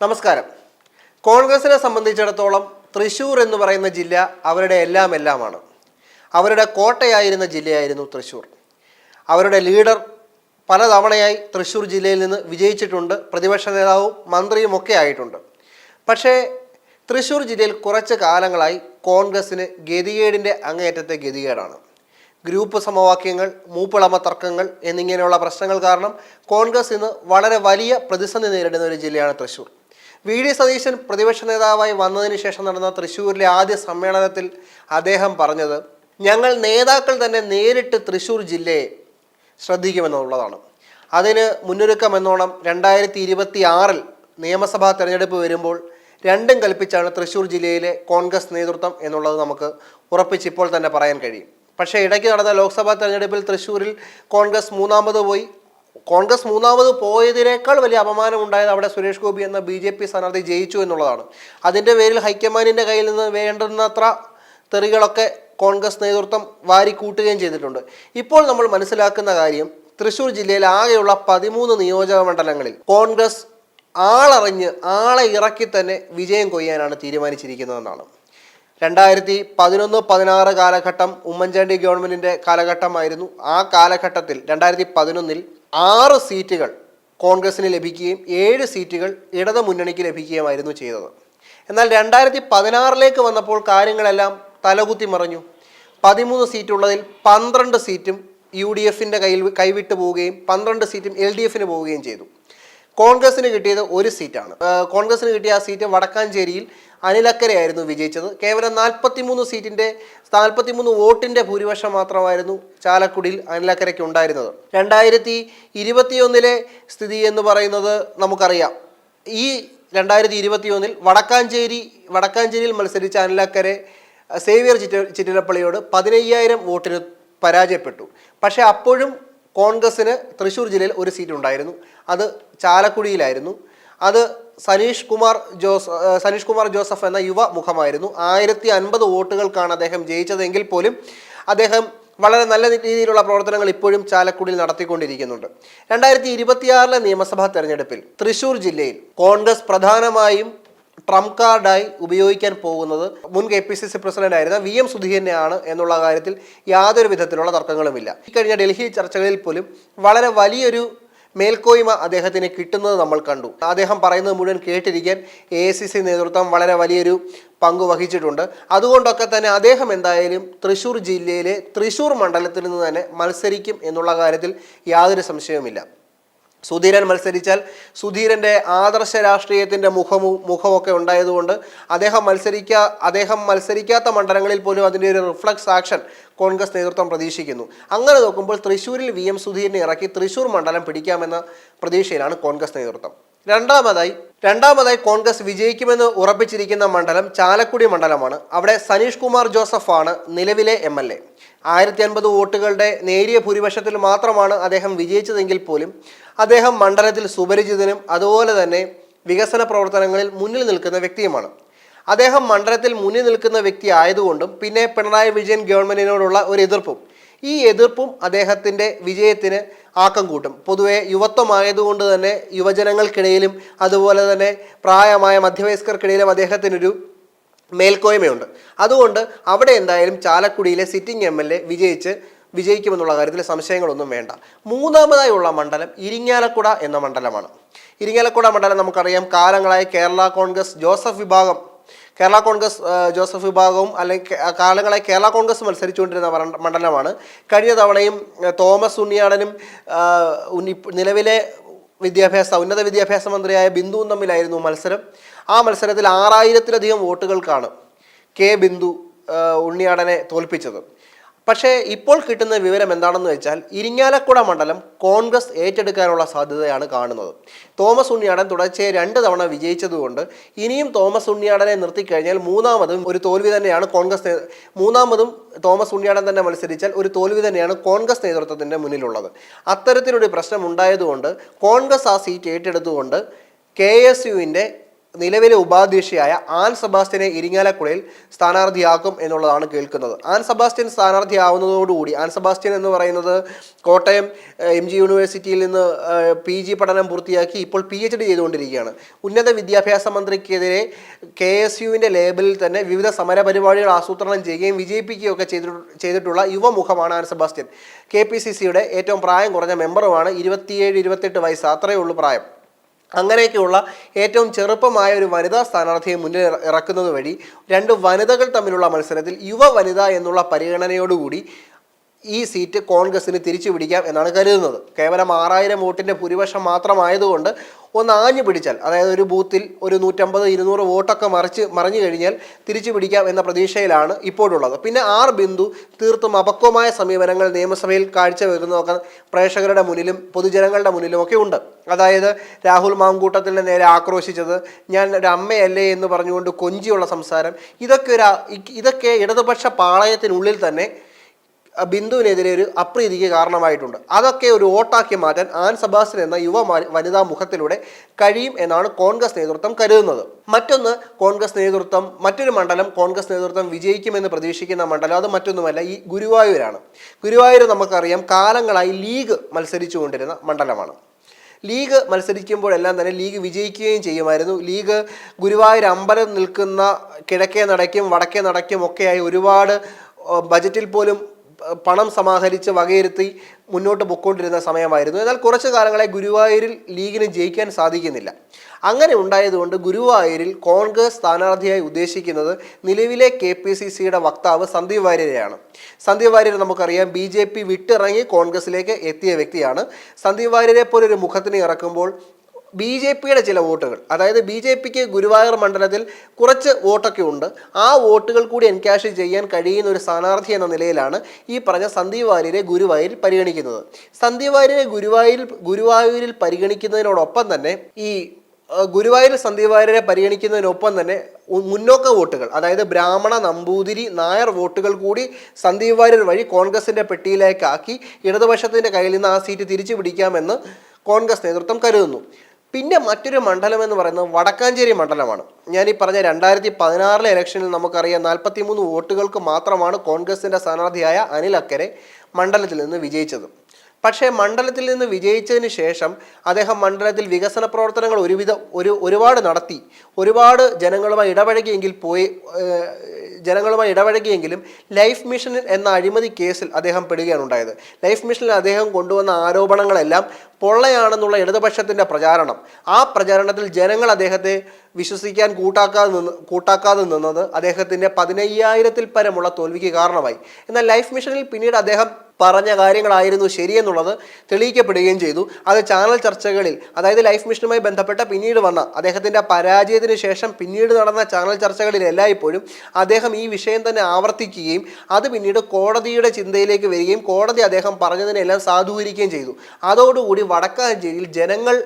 നമസ്കാരം. കോൺഗ്രസിനെ സംബന്ധിച്ചിടത്തോളം തൃശ്ശൂർ എന്ന് പറയുന്ന ജില്ല അവരുടെ എല്ലാം എല്ലാമാണ്. അവരുടെ കോട്ടയായിരുന്ന ജില്ലയായിരുന്നു തൃശ്ശൂർ അവരുടെ ലീഡർ പലതവണയായി തൃശ്ശൂർ ജില്ലയിൽ നിന്ന് വിജയിച്ചിട്ടുണ്ട്. പ്രതിപക്ഷ നേതാവും മന്ത്രിയും ഒക്കെ ആയിട്ടുണ്ട്. പക്ഷേ തൃശ്ശൂർ ജില്ലയിൽ കുറച്ച് കാലങ്ങളായി കോൺഗ്രസ്സിന് ഗതികേടിന്റെ അങ്ങേയറ്റത്തെ ഗതികേടാണ്. ഗ്രൂപ്പ് സമവാക്യങ്ങൾ മൂപ്പിളമ തർക്കങ്ങൾ എന്നിങ്ങനെയുള്ള പ്രശ്നങ്ങൾ കാരണം കോൺഗ്രസ് ഇന്ന് വളരെ വലിയ പ്രതിസന്ധി നേരിടുന്ന ഒരു ജില്ലയാണ് തൃശ്ശൂർ വി ഡി സതീശൻ പ്രതിപക്ഷ നേതാവായി വന്നതിന് ശേഷം നടന്ന തൃശ്ശൂരിലെ ആദ്യ സമ്മേളനത്തിൽ അദ്ദേഹം പറഞ്ഞത് ഞങ്ങൾ നേതാക്കൾ തന്നെ നേരിട്ട് തൃശ്ശൂർ ജില്ലയെ ശ്രദ്ധിക്കുമെന്നുള്ളതാണ്. അതിന് മുന്നൊരുക്കമെന്നോണം രണ്ടായിരത്തി ഇരുപത്തി ആറിൽ നിയമസഭാ തെരഞ്ഞെടുപ്പ് വരുമ്പോൾ രണ്ടും കൽപ്പിച്ചാണ് തൃശ്ശൂർ ജില്ലയിലെ കോൺഗ്രസ് നേതൃത്വം എന്നുള്ളത് നമുക്ക് ഉറപ്പിച്ചിപ്പോൾ തന്നെ പറയാൻ കഴിയും. പക്ഷേ ഇടയ്ക്ക് നടന്ന ലോക്സഭാ തെരഞ്ഞെടുപ്പിൽ തൃശ്ശൂരിൽ കോൺഗ്രസ് മൂന്നാമത് പോയി കോൺഗ്രസ് മൂന്നാമത് പോയതിനേക്കാൾ വലിയ അപമാനം ഉണ്ടായത് അവിടെ സുരേഷ് ഗോപി എന്ന ബി ജെ പി സ്ഥാനാർത്ഥി ജയിച്ചു എന്നുള്ളതാണ്. അതിന്റെ പേരിൽ ഹൈക്കമാൻഡിന്റെ കയ്യിൽ നിന്ന് വേണ്ടുന്നത്ര തെറികളൊക്കെ കോൺഗ്രസ് നേതൃത്വം വാരിക്കൂട്ടുകയും ചെയ്തിട്ടുണ്ട്. ഇപ്പോൾ നമ്മൾ മനസ്സിലാക്കുന്ന കാര്യം തൃശ്ശൂർ ജില്ലയിൽ ആകെയുള്ള പതിമൂന്ന് നിയോജക മണ്ഡലങ്ങളിൽ കോൺഗ്രസ് ആളറിഞ്ഞ് ആളെ ഇറക്കി തന്നെ വിജയം കൊയ്യാനാണ് തീരുമാനിച്ചിരിക്കുന്നതെന്നാണ്. രണ്ടായിരത്തി പതിനൊന്ന് പതിനാറ് കാലഘട്ടം ഉമ്മൻചാണ്ടി ഗവൺമെന്റിന്റെ കാലഘട്ടമായിരുന്നു. ആ കാലഘട്ടത്തിൽ രണ്ടായിരത്തി പതിനൊന്നിൽ ആറ് സീറ്റുകൾ കോൺഗ്രസിന് ലഭിക്കുകയും ഏഴ് സീറ്റുകൾ ഇടതു മുന്നണിക്ക് ലഭിക്കുകയുമായിരുന്നു ചെയ്തത്. എന്നാൽ രണ്ടായിരത്തി പതിനാറിലേക്ക് വന്നപ്പോൾ കാര്യങ്ങളെല്ലാം തലകുത്തി മറിഞ്ഞു. പതിമൂന്ന് സീറ്റുള്ളതിൽ പന്ത്രണ്ട് സീറ്റും യു ഡി എഫിന്റെ കയ്യിൽ കൈവിട്ട് പോവുകയും പന്ത്രണ്ട് സീറ്റും എൽ ഡി എഫിന് പോവുകയും ചെയ്തു. കോൺഗ്രസിന് കിട്ടിയത് ഒരു സീറ്റാണ്. കോൺഗ്രസിന് കിട്ടിയ ആ സീറ്റ് വടക്കാഞ്ചേരിയിൽ അനിലക്കരയായിരുന്നു വിജയിച്ചത്. കേവലം നാൽപ്പത്തിമൂന്ന് സീറ്റിന്റെ നാൽപ്പത്തിമൂന്ന് വോട്ടിന്റെ ഭൂരിപക്ഷം മാത്രമായിരുന്നു ചാലക്കുടിയിൽ അനിലക്കരയ്ക്ക് ഉണ്ടായിരുന്നത്. രണ്ടായിരത്തി ഇരുപത്തിയൊന്നിലെ സ്ഥിതി എന്ന് പറയുന്നത് നമുക്കറിയാം. ഈ രണ്ടായിരത്തി ഇരുപത്തിയൊന്നിൽ വടക്കാഞ്ചേരി വടക്കാഞ്ചേരിയിൽ മത്സരിച്ച അനിലക്കരെ സേവിയർ ചിറ്റ ചിറ്റിലപ്പള്ളിയോട് പതിനയ്യായിരം വോട്ടിന് പരാജയപ്പെട്ടു. പക്ഷേ അപ്പോഴും കോൺഗ്രസ്സിന് തൃശ്ശൂർ ജില്ലയിൽ ഒരു സീറ്റ് ഉണ്ടായിരുന്നു. അത് ചാലക്കുടിയിലായിരുന്നു. അത് സനീഷ് കുമാർ ജോസ് സനീഷ് കുമാർ ജോസഫ് എന്ന യുവ മുഖമായിരുന്നു. ആയിരത്തി അൻപത് വോട്ടുകൾക്കാണ് അദ്ദേഹം ജയിച്ചതെങ്കിൽ പോലും അദ്ദേഹം വളരെ നല്ല രീതിയിലുള്ള പ്രവർത്തനങ്ങൾ ഇപ്പോഴും ചാലക്കുടിയിൽ നടത്തിക്കൊണ്ടിരിക്കുന്നുണ്ട്. രണ്ടായിരത്തി ഇരുപത്തിയാറിലെ നിയമസഭാ തെരഞ്ഞെടുപ്പിൽ തൃശ്ശൂർ ജില്ലയിൽ കോൺഗ്രസ് പ്രധാനമായും ട്രംപ് കാർഡായി ഉപയോഗിക്കാൻ പോകുന്നത് മുൻ K P C C president ആയിരുന്ന വി എം സുധീരനെയാണ് എന്നുള്ള കാര്യത്തിൽ യാതൊരു വിധത്തിലുള്ള തർക്കങ്ങളുമില്ല. ഈ കഴിഞ്ഞ ഡൽഹി ചർച്ചകളിൽ പോലും വളരെ വലിയൊരു മേൽക്കോയ്മ അദ്ദേഹത്തിന് കിട്ടുന്നത് നമ്മൾ കണ്ടു. അദ്ദേഹം പറയുന്നത് മുഴുവൻ കേട്ടിരിക്കാൻ എ നേതൃത്വം വളരെ വലിയൊരു പങ്ക് വഹിച്ചിട്ടുണ്ട്. അതുകൊണ്ടൊക്കെ തന്നെ അദ്ദേഹം എന്തായാലും തൃശ്ശൂർ ജില്ലയിലെ തൃശ്ശൂർ മണ്ഡലത്തിൽ നിന്ന് തന്നെ മത്സരിക്കും എന്നുള്ള കാര്യത്തിൽ യാതൊരു സംശയവുമില്ല. സുധീരൻ മത്സരിച്ചാൽ സുധീരന്റെ ആദർശ രാഷ്ട്രീയത്തിന്റെ മുഖവും മുഖമൊക്കെ ഉണ്ടായതുകൊണ്ട് അദ്ദേഹം മത്സരിക്കാ അദ്ദേഹം മത്സരിക്കാത്ത മണ്ഡലങ്ങളിൽ പോലും അതിന്റെ ഒരു റിഫ്ലക്സ് ആക്ഷൻ കോൺഗ്രസ് നേതൃത്വം പ്രതീക്ഷിക്കുന്നു. അങ്ങനെ നോക്കുമ്പോൾ തൃശ്ശൂരിൽ വി എം സുധീരനെ ഇറക്കി തൃശ്ശൂർ മണ്ഡലം പിടിക്കാമെന്ന പ്രതീക്ഷയിലാണ് കോൺഗ്രസ് നേതൃത്വം. രണ്ടാമതായി രണ്ടാമതായി കോൺഗ്രസ് വിജയിക്കുമെന്ന് ഉറപ്പിച്ചിരിക്കുന്ന മണ്ഡലം ചാലക്കുടി മണ്ഡലമാണ്. അവിടെ സനീഷ് കുമാർ ജോസഫാണ് നിലവിലെ എം എൽ എ. ആയിരത്തി അൻപത് വോട്ടുകളുടെ നേരിയ ഭൂരിപക്ഷത്തിൽ മാത്രമാണ് അദ്ദേഹം വിജയിച്ചതെങ്കിൽ പോലും അദ്ദേഹം മണ്ഡലത്തിൽ സുപരിചിതനും അതുപോലെ തന്നെ വികസന പ്രവർത്തനങ്ങളിൽ മുന്നിൽ നിൽക്കുന്ന വ്യക്തിയുമാണ്. അദ്ദേഹം മണ്ഡലത്തിൽ മുന്നിൽ നിൽക്കുന്ന വ്യക്തി ആയതുകൊണ്ടും പിന്നെ പിണറായി വിജയൻ ഗവൺമെന്റിനോടുള്ള ഒരു എതിർപ്പും ഈ എതിർപ്പും അദ്ദേഹത്തിന്റെ വിജയത്തിന് ആക്കം കൂട്ടും. പൊതുവെ യുവത്വമായതുകൊണ്ട് തന്നെ യുവജനങ്ങൾക്കിടയിലും അതുപോലെ തന്നെ പ്രായമായ മധ്യവയസ്കർക്കിടയിലും അദ്ദേഹത്തിനൊരു മേൽക്കോയ്മയുണ്ട്. അതുകൊണ്ട് അവിടെ എന്തായാലും ചാലക്കുടിയിലെ സിറ്റിംഗ് എം എൽ എ വിജയിച്ച് വിജയിക്കുമെന്നുള്ള കാര്യത്തിൽ സംശയങ്ങളൊന്നും വേണ്ട. മൂന്നാമതായുള്ള മണ്ഡലം ഇരിങ്ങാലക്കുട എന്ന മണ്ഡലമാണ്. ഇരിങ്ങാലക്കുട മണ്ഡലം നമുക്കറിയാം. കാലങ്ങളായി കേരള കോൺഗ്രസ് ജോസഫ് വിഭാഗം കേരള കോൺഗ്രസ് ജോസഫ് വിഭാഗവും അല്ലെങ്കിൽ കാലങ്ങളെ കേരള കോൺഗ്രസ് മത്സരിച്ചുകൊണ്ടിരുന്ന മണ്ഡലമാണ്. കഴിഞ്ഞ തവണയും തോമസ് ഉണ്ണിയാടനും നിലവിലെ വിദ്യാഭ്യാസ ഉന്നത വിദ്യാഭ്യാസ മന്ത്രിയായ ബിന്ദുവും തമ്മിലായിരുന്നു മത്സരം. ആ മത്സരത്തിൽ ആറായിരത്തിലധികം വോട്ടുകൾക്കാണ് കെ ബിന്ദു ഉണ്ണിയാടനെ തോൽപ്പിച്ചത്. പക്ഷേ ഇപ്പോൾ കിട്ടുന്ന വിവരം എന്താണെന്ന് വെച്ചാൽ ഇരിങ്ങാലക്കുട മണ്ഡലം കോൺഗ്രസ് ഏറ്റെടുക്കാനുള്ള സാധ്യതയാണ് കാണുന്നത്. തോമസ് ഉണ്ണിയാടൻ തുടർച്ചയായി രണ്ട് തവണ വിജയിച്ചതുകൊണ്ട് ഇനിയും തോമസ് ഉണ്ണിയാടനെ നിർത്തിക്കഴിഞ്ഞാൽ മൂന്നാമതും ഒരു തോൽവി തന്നെയാണ് കോൺഗ്രസ് മൂന്നാമതും തോമസ് ഉണ്ണിയാടൻ തന്നെ മത്സരിച്ചാൽ ഒരു തോൽവി തന്നെയാണ് കോൺഗ്രസ് നേതൃത്വത്തിന്റെ മുന്നിലുള്ളത്. അത്തരത്തിലൊരു പ്രശ്നം ഉണ്ടായതുകൊണ്ട് കോൺഗ്രസ് ആ സീറ്റ് ഏറ്റെടുത്തുകൊണ്ട് കെ എസ് യുവിന്റെ നിലവിലെ ഉപാധ്യക്ഷയായ ആൻ സെബാസ്റ്റ്യനെ ഇരിങ്ങാലക്കുടയിൽ സ്ഥാനാർത്ഥിയാക്കും എന്നുള്ളതാണ് കേൾക്കുന്നത്. ആൻ സെബാസ്റ്റ്യൻ സ്ഥാനാർത്ഥിയാവുന്നതോടുകൂടി ആൻ സെബാസ്റ്റ്യൻ എന്ന് പറയുന്നത് കോട്ടയം എം ജി യൂണിവേഴ്സിറ്റിയിൽ നിന്ന് പി ജി പഠനം പൂർത്തിയാക്കി ഇപ്പോൾ പി എച്ച് ഡി ചെയ്തുകൊണ്ടിരിക്കുകയാണ്. ഉന്നത വിദ്യാഭ്യാസ മന്ത്രിക്കെതിരെ കെ എസ് യുവിന്റെ ലേബലിൽ തന്നെ വിവിധ സമര പരിപാടികൾ ആസൂത്രണം ചെയ്യുകയും വിജയിപ്പിക്കുകയും ഒക്കെ ചെയ്തിട്ടു ചെയ്തിട്ടുള്ള യുവമുഖമാണ് Ann Sebastian. K P C സിയുടെ ഏറ്റവും പ്രായം കുറഞ്ഞ മെമ്പറുമാണ് ഇരുപത്തിയേഴ് ഇരുപത്തെട്ട് വയസ്സ് അത്രയേ ഉള്ളൂ പ്രായം. അങ്ങനെയൊക്കെയുള്ള ഏറ്റവും ചെറുപ്പമായ ഒരു വനിതാ സ്ഥാനാർത്ഥിയെ മുന്നിൽ ഇറ- ഇറക്കുന്നത് വഴി രണ്ട് വനിതകൾ തമ്മിലുള്ള മത്സരത്തിൽ യുവ വനിത എന്നുള്ള പരിഗണനയോടുകൂടി ഈ സീറ്റ് കോൺഗ്രസിന് തിരിച്ചു പിടിക്കാം എന്നാണ് കരുതുന്നത്. കേവലം ആറായിരം വോട്ടിന്റെ ഭൂരിപക്ഷം മാത്രമായതുകൊണ്ട് ഒന്ന് ആഞ്ഞു പിടിച്ചാൽ അതായത് ഒരു ബൂത്തിൽ ഒരു നൂറ്റമ്പത് ഇരുന്നൂറ് വോട്ടൊക്കെ മറിച്ച് മറിഞ്ഞു കഴിഞ്ഞാൽ തിരിച്ചു പിടിക്കാം എന്ന പ്രതീക്ഷയിലാണ് ഇപ്പോഴുള്ളത്. പിന്നെ ആർ ബിന്ദു തീർത്തും അപക്വമായ സമീപനങ്ങൾ നിയമസഭയിൽ കാഴ്ചവെക്കുന്നതൊക്കെ പ്രേക്ഷകരുടെ മുന്നിലും പൊതുജനങ്ങളുടെ മുന്നിലും ഒക്കെ ഉണ്ട്. അതായത് രാഹുൽ മാങ്കൂട്ടത്തിന്റെ നേരെ ആക്രോശിച്ചത് ഞാൻ ഒരു അമ്മയല്ലേ എന്ന് പറഞ്ഞുകൊണ്ട് കൊഞ്ചിയുള്ള സംസാരം ഇതൊക്കെ ഒരു ഇതൊക്കെ ഇടതുപക്ഷ പാളയത്തിനുള്ളിൽ തന്നെ ബിന്ദുവിനെതിരെ ഒരു അപ്രീതിക്ക് കാരണമായിട്ടുണ്ട്. അതൊക്കെ ഒരു വോട്ടാക്കി മാറ്റാൻ ആൻ സബാസൻ എന്ന യുവ വനിതാ മുഖത്തിലൂടെ കഴിയും എന്നാണ് കോൺഗ്രസ് നേതൃത്വം കരുതുന്നത്. മറ്റൊന്ന് കോൺഗ്രസ് നേതൃത്വം മറ്റൊരു മണ്ഡലം കോൺഗ്രസ് നേതൃത്വം വിജയിക്കുമെന്ന് പ്രതീക്ഷിക്കുന്ന മണ്ഡലം അത് മറ്റൊന്നുമല്ല ഈ ഗുരുവായൂരാണ്. ഗുരുവായൂർ നമുക്കറിയാം കാലങ്ങളായി ലീഗ് മത്സരിച്ചുകൊണ്ടിരുന്ന മണ്ഡലമാണ്. ലീഗ് മത്സരിക്കുമ്പോഴെല്ലാം തന്നെ ലീഗ് വിജയിക്കുകയും ചെയ്യുമായിരുന്നു. ലീഗ് ഗുരുവായൂർ അമ്പലം നിൽക്കുന്ന കിഴക്കേ നടയ്ക്കും വടക്കേ നടയ്ക്കും ഒക്കെയായി ഒരുപാട് ബജറ്റിൽ പോലും പണം സമാഹരിച്ച് വകയിരുത്തി മുന്നോട്ട് പൊക്കൊണ്ടിരുന്ന സമയമായിരുന്നു. എന്നാൽ കുറച്ച് കാലങ്ങളെ ഗുരുവായൂരിൽ ലീഗിന് ജയിക്കാൻ സാധിക്കുന്നില്ല. അങ്ങനെ ഉണ്ടായതുകൊണ്ട് ഗുരുവായൂരിൽ കോൺഗ്രസ് സ്ഥാനാർത്ഥിയായി ഉദ്ദേശിക്കുന്നത് നിലവിലെ കെ പി സി സിയുടെ വക്താവ് സന്ദീപ് വാര്യരെയാണ്. സന്ദീപ് വാര്യർ നമുക്കറിയാം ബി ജെ പി വിട്ടിറങ്ങി കോൺഗ്രസിലേക്ക് എത്തിയ വ്യക്തിയാണ്. സന്ദീപ് വാര്യരെ പോലൊരു മുഖത്തിന് ഇറക്കുമ്പോൾ ബി ജെ പിയുടെ ചില വോട്ടുകൾ. അതായത് ബി ജെ പിക്ക് ഗുരുവായൂർ മണ്ഡലത്തിൽ കുറച്ച് വോട്ടൊക്കെ ഉണ്ട്. ആ വോട്ടുകൾ കൂടി എൻകാഷ് ചെയ്യാൻ കഴിയുന്ന ഒരു സ്ഥാനാർത്ഥി എന്ന നിലയിലാണ് ഈ പറഞ്ഞ സന്ദീപ് വാര്യരെ ഗുരുവായൂരിൽ പരിഗണിക്കുന്നത്. സന്ദീപ് വാര്യരെ ഗുരുവായൂരിൽ ഗുരുവായൂരിൽ പരിഗണിക്കുന്നതിനോടൊപ്പം തന്നെ ഈ ഗുരുവായൂർ സന്ദീപ് വാര്യരെ പരിഗണിക്കുന്നതിനൊപ്പം തന്നെ മുന്നോക്ക വോട്ടുകൾ അതായത് ബ്രാഹ്മണ നമ്പൂതിരി നായർ വോട്ടുകൾ കൂടി സന്ദീപ് വാര്യർ വഴി കോൺഗ്രസിന്റെ പെട്ടിയിലേക്കാക്കി ഇടതുപക്ഷത്തിന്റെ കയ്യിൽ നിന്ന് ആ സീറ്റ് തിരിച്ചു പിടിക്കാമെന്ന് കോൺഗ്രസ് നേതൃത്വം കരുതുന്നു. പിന്നെ മറ്റൊരു മണ്ഡലം എന്ന് പറയുന്നത് വടക്കാഞ്ചേരി മണ്ഡലമാണ്. ഞാൻ ഈ പറഞ്ഞ രണ്ടായിരത്തി പതിനാറിലെ ഇലക്ഷനിൽ നമുക്കറിയാം നാൽപ്പത്തി മൂന്ന് വോട്ടുകൾക്ക് മാത്രമാണ് കോൺഗ്രസിന്റെ സ്ഥാനാർത്ഥിയായ അനിൽ അക്കരെ മണ്ഡലത്തിൽ നിന്ന് വിജയിച്ചത്. പക്ഷേ മണ്ഡലത്തിൽ നിന്ന് വിജയിച്ചതിന് ശേഷം അദ്ദേഹം മണ്ഡലത്തിൽ വികസന പ്രവർത്തനങ്ങൾ ഒരുവിധം ഒരു ഒരുപാട് നടത്തി. ഒരുപാട് ജനങ്ങളുമായി ഇടപഴകിയെങ്കിൽ പോയി ജനങ്ങളുമായി ഇടപഴകിയെങ്കിലും ലൈഫ് മിഷൻ എന്ന അഴിമതി കേസിൽ അദ്ദേഹം പെടുകയാണ് ഉണ്ടായത്. ലൈഫ് മിഷനിൽ അദ്ദേഹം കൊണ്ടുവന്ന ആരോപണങ്ങളെല്ലാം പൊള്ളയാണെന്നുള്ള ഇടതുപക്ഷത്തിന്റെ പ്രചാരണം. ആ പ്രചാരണത്തിൽ ജനങ്ങൾ അദ്ദേഹത്തെ വിശ്വസിക്കാൻ കൂട്ടാക്കാതെ നിന്ന് കൂട്ടാക്കാതെ നിന്നത് അദ്ദേഹത്തിന്റെ പതിനയ്യായിരത്തിൽ പരമുള്ള തോൽവിക്ക് കാരണമായി. എന്നാൽ ലൈഫ് മിഷനിൽ പിന്നീട് അദ്ദേഹം പറഞ്ഞ കാര്യങ്ങളായിരുന്നു ശരിയെന്നുള്ളത് തെളിയിക്കപ്പെടുകയും ചെയ്തു. അത് ചാനൽ ചർച്ചകളിൽ അതായത് ലൈഫ് മിഷനുമായി ബന്ധപ്പെട്ട പിന്നീട് വന്ന അദ്ദേഹത്തിന്റെ പരാജയത്തിന് ശേഷം പിന്നീട് നടന്ന ചാനൽ ചർച്ചകളിൽ എല്ലായ്പ്പോഴും അദ്ദേഹം ഈ വിഷയം തന്നെ ആവർത്തിക്കുകയും അത് പിന്നീട് കോടതിയുടെ ചിന്തയിലേക്ക് വരികയും കോടതി അദ്ദേഹം പറഞ്ഞതിനെല്ലാം സാധൂകരിക്കുകയും ചെയ്തു. അതോടുകൂടി വടക്കാഞ്ചേരിയിൽ ജനങ്ങൾ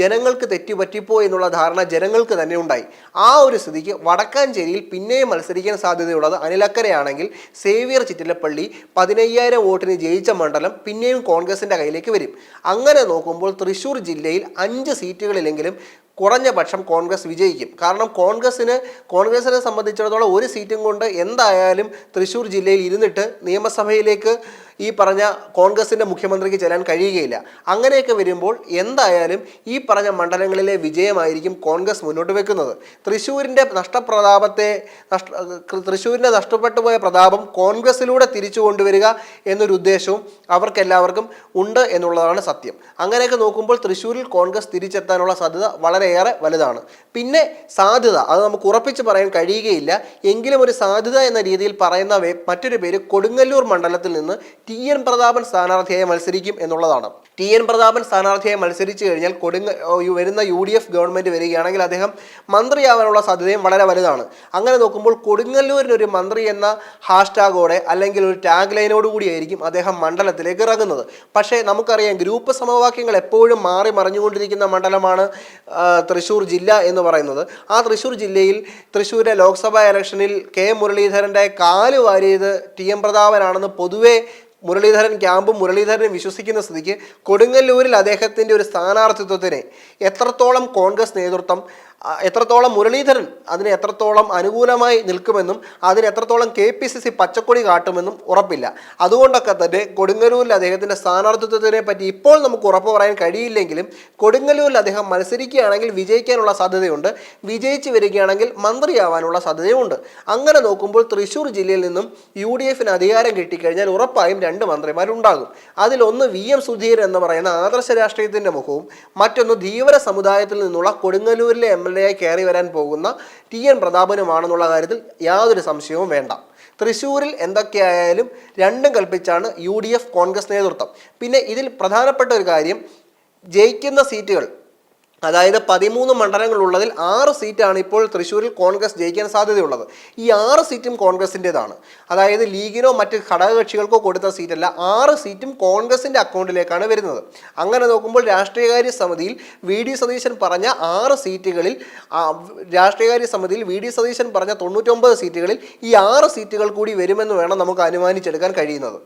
ജനങ്ങൾക്ക് തെറ്റുപറ്റിപ്പോ എന്നുള്ള ധാരണ ജനങ്ങൾക്ക് തന്നെ ഉണ്ടായി. ആ ഒരു സ്ഥിതിക്ക് വടക്കാഞ്ചേരിയിൽ പിന്നെയും മത്സരിക്കാൻ സാധ്യതയുള്ളത് അനിലക്കരയാണെങ്കിൽ സേവിയർ ചിറ്റിലപ്പള്ളി പതിനയ്യായിരം വോട്ടിന് ജയിച്ച മണ്ഡലം പിന്നെയും കോൺഗ്രസിന്റെ കയ്യിലേക്ക് വരും. അങ്ങനെ നോക്കുമ്പോൾ തൃശ്ശൂർ ജില്ലയിൽ അഞ്ച് സീറ്റുകളിലെങ്കിലും കുറഞ്ഞ പക്ഷം കോൺഗ്രസ് വിജയിക്കും. കാരണം കോൺഗ്രസ്സിന് കോൺഗ്രസിനെ സംബന്ധിച്ചിടത്തോളം ഒരു സീറ്റും കൊണ്ട് എന്തായാലും തൃശ്ശൂർ ജില്ലയിൽ ഇരുന്നിട്ട് നിയമസഭയിലേക്ക് ഈ പറഞ്ഞ കോൺഗ്രസിന്റെ മുഖ്യമന്ത്രിക്ക് ചെല്ലാൻ കഴിയുകയില്ല. അങ്ങനെയൊക്കെ വരുമ്പോൾ എന്തായാലും ഈ പറഞ്ഞ മണ്ഡലങ്ങളിലെ വിജയമായിരിക്കും കോൺഗ്രസ് മുന്നോട്ട് വെക്കുന്നത്. തൃശ്ശൂരിന്റെ നഷ്ടപ്രതാപത്തെ നഷ്ട തൃശ്ശൂരിന്റെ നഷ്ടപ്പെട്ടു പോയ പ്രതാപം കോൺഗ്രസിലൂടെ തിരിച്ചു കൊണ്ടുവരിക എന്നൊരു ഉദ്ദേശവും അവർക്കെല്ലാവർക്കും ഉണ്ട് എന്നുള്ളതാണ് സത്യം. അങ്ങനെയൊക്കെ നോക്കുമ്പോൾ തൃശ്ശൂരിൽ കോൺഗ്രസ് തിരിച്ചെത്താനുള്ള സാധ്യത വളരെയേറെ വലുതാണ്. പിന്നെ സാധ്യത അത് നമുക്ക് ഉറപ്പിച്ച് പറയാൻ കഴിയുകയില്ല. എങ്കിലും ഒരു സാധ്യത എന്ന രീതിയിൽ പറയുന്ന മറ്റൊരു പേര് കൊടുങ്ങല്ലൂർ മണ്ഡലത്തിൽ നിന്ന് ടി എൻ പ്രതാപൻ സ്ഥാനാർത്ഥിയായി മത്സരിക്കും എന്നുള്ളതാണ്. ടി എൻ പ്രതാപൻ സ്ഥാനാർത്ഥിയായി മത്സരിച്ചു കഴിഞ്ഞാൽ കൊടുങ്ങ വരുന്ന യു ഡി എഫ് ഗവൺമെന്റ് വരികയാണെങ്കിൽ അദ്ദേഹം മന്ത്രിയാവാനുള്ള സാധ്യതയും വളരെ വലുതാണ്. അങ്ങനെ നോക്കുമ്പോൾ കൊടുങ്ങല്ലൂരിനൊരു മന്ത്രി എന്ന ഹാഷ്ടാഗോടെ അല്ലെങ്കിൽ ഒരു ടാഗ് ലൈനോടുകൂടിയായിരിക്കും അദ്ദേഹം മണ്ഡലത്തിലേക്ക് ഇറങ്ങുന്നത്. പക്ഷേ നമുക്കറിയാം ഗ്രൂപ്പ് സമവാക്യങ്ങൾ എപ്പോഴും മാറി മറിഞ്ഞുകൊണ്ടിരിക്കുന്ന മണ്ഡലമാണ് തൃശ്ശൂർ ജില്ല എന്ന് പറയുന്നത്. ആ തൃശ്ശൂർ ജില്ലയിൽ തൃശ്ശൂരിലെ ലോക്സഭാ ഇലക്ഷനിൽ കെ മുരളീധരന്റെ കാൽ വാരിയത് ടി എം പ്രതാപനാണെന്ന് പൊതുവേ മുരളീധരൻ ക്യാമ്പും മുരളീധരനും വിശ്വസിക്കുന്ന സ്ഥിതിക്ക് കൊടുങ്ങല്ലൂരിൽ അദ്ദേഹത്തിന്റെ ഒരു സ്ഥാനാർത്ഥിത്വത്തിന് എത്രത്തോളം കോൺഗ്രസ് നേതൃത്വം എത്രത്തോളം മുരളീധരൻ അതിന് എത്രത്തോളം അനുകൂലമായി നിൽക്കുമെന്നും അതിന് എത്രത്തോളം കെ പി സി സി പച്ചക്കൊടി കാട്ടുമെന്നും ഉറപ്പില്ല. അതുകൊണ്ടൊക്കെ തന്നെ കൊടുങ്ങല്ലൂരിൽ അദ്ദേഹത്തിന്റെ സ്ഥാനാർത്ഥിത്വത്തിനെ പറ്റി ഇപ്പോൾ നമുക്ക് ഉറപ്പ് പറയാൻ കഴിയില്ലെങ്കിലും കൊടുങ്ങല്ലൂരിൽ അദ്ദേഹം മത്സരിക്കുകയാണെങ്കിൽ വിജയിക്കാനുള്ള സാധ്യതയുണ്ട്. വിജയിച്ച് വരികയാണെങ്കിൽ മന്ത്രിയാവാനുള്ള സാധ്യതയുമുണ്ട്. അങ്ങനെ നോക്കുമ്പോൾ തൃശ്ശൂർ ജില്ലയിൽ നിന്നും യു ഡി എഫിന് അധികാരം കിട്ടിക്കഴിഞ്ഞാൽ ഉറപ്പായും രണ്ട് മന്ത്രിമാരുണ്ടാകും. അതിലൊന്ന് വി എം സുധീരൻ എന്ന് പറയുന്ന ആദർശ രാഷ്ട്രീയത്തിന്റെ മുഖവും മറ്റൊന്ന് ധീവര സമുദായത്തിൽ നിന്നുള്ള കൊടുങ്ങല്ലൂരിലെ എം എൽ എ ആയി കയറി വരാൻ പോകുന്ന ടി എൻ പ്രതാപനുമാണെന്നുള്ള കാര്യത്തിൽ യാതൊരു സംശയവും വേണ്ട. തൃശ്ശൂരിൽ എന്തൊക്കെയായാലും രണ്ടും കൽപ്പിച്ചാണ് യു കോൺഗ്രസ് നേതൃത്വം. പിന്നെ ഇതിൽ പ്രധാനപ്പെട്ട ഒരു കാര്യം ജയിക്കുന്ന സീറ്റുകൾ അതായത് പതിമൂന്ന് മണ്ഡലങ്ങളുള്ളതിൽ ആറ് സീറ്റാണ് ഇപ്പോൾ തൃശ്ശൂരിൽ കോൺഗ്രസ് ജയിക്കാൻ സാധ്യതയുള്ളത്. ഈ ആറ് സീറ്റും കോൺഗ്രസിന്റെതാണ്. അതായത് ലീഗിനോ മറ്റ് ഘടകകക്ഷികൾക്കോ കൊടുത്ത സീറ്റല്ല ആറ് സീറ്റും കോൺഗ്രസിന്റെ അക്കൗണ്ടിലേക്കാണ് വരുന്നത്. അങ്ങനെ നോക്കുമ്പോൾ രാഷ്ട്രീയകാര്യ സമിതിയിൽ വി ഡി സതീശൻ പറഞ്ഞ ആറ് സീറ്റുകളിൽ രാഷ്ട്രീയകാര്യ സമിതിയിൽ വി ഡി സതീശൻ പറഞ്ഞ തൊണ്ണൂറ്റൊമ്പത് സീറ്റുകളിൽ ഈ ആറ് സീറ്റുകൾ കൂടി വരുമെന്ന് വേണം നമുക്ക് അനുമാനിച്ചെടുക്കാൻ കഴിയുന്നത്.